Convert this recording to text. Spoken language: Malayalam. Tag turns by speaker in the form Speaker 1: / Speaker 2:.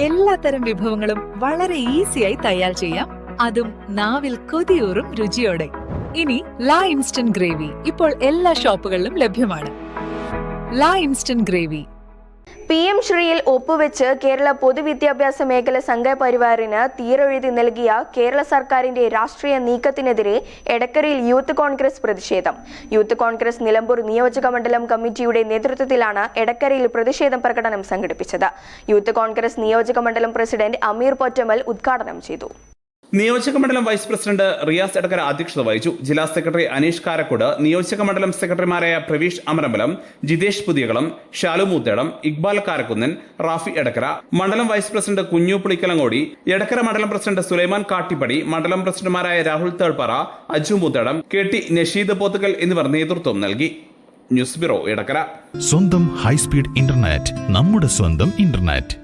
Speaker 1: എല്ലാത്തരം വിഭവങ്ങളും വളരെ ഈസിയായി തയ്യാർ ചെയ്യാം. അതും നാവിൽ കൊതിയൂറും രുചിയോടെ. ഇനി ലാ ഇൻസ്റ്റന്റ് ഗ്രേവി ഇപ്പോൾ എല്ലാ ഷോപ്പുകളിലും ലഭ്യമാണ്. ലാ ഇൻസ്റ്റന്റ് ഗ്രേവി
Speaker 2: പി എം ശ്രീയിൽ ഒപ്പുവെച്ച് കേരള പൊതുവിദ്യാഭ്യാസ മേഖല സംഘപരിവാറിന് തീരൊഴുതി നൽകിയ കേരള സർക്കാരിന്റെ രാഷ്ട്രീയ നീക്കത്തിനെതിരെ എടക്കരയിൽ യൂത്ത് കോൺഗ്രസ് പ്രതിഷേധം. യൂത്ത് കോൺഗ്രസ് നിലമ്പൂർ നിയോജക മണ്ഡലം കമ്മിറ്റിയുടെ നേതൃത്വത്തിലാണ് എടക്കരയിൽ പ്രതിഷേധം പ്രകടനം സംഘടിപ്പിച്ചത്. യൂത്ത് കോൺഗ്രസ് നിയോജക മണ്ഡലം പ്രസിഡന്റ് അമീർ പൊറ്റമൽ ഉദ്ഘാടനം ചെയ്തു.
Speaker 3: നിയോജക മണ്ഡലം വൈസ് പ്രസിഡന്റ് റിയാസ് എടക്കര അധ്യക്ഷത വഹിച്ചു. ജില്ലാ സെക്രട്ടറി അനീഷ് കാരക്കോട് നിയോജക മണ്ഡലം സെക്രട്ടറിമാരായ പ്രവീഷ് അമരമ്പലം ജിതേഷ് പുതിയകളം ഷാലു മൂത്തേടം ഇക്ബാൽ കാരക്കുന്നൻ റാഫി എടക്കര മണ്ഡലം വൈസ് പ്രസിഡന്റ് കുഞ്ഞു പുളിക്കലങ്ങോടി എടക്കര മണ്ഡലം പ്രസിഡന്റ് സുലൈമാൻ കാട്ടിപ്പടി മണ്ഡലം പ്രസിഡന്റുമാരായ രാഹുൽ തേൾപ്പാറ അജു മൂത്തേടം കെ ടി നഷീദ് പോത്തുകൽ എന്നിവർ നേതൃത്വം നൽകി. ന്യൂസ് ബ്യൂറോ എടക്കര
Speaker 4: സ്വന്തം ഹൈസ്പീഡ് ഇന്റർനെറ്റ് നമ്മുടെ സ്വന്തം ഇന്റർനെറ്റ്.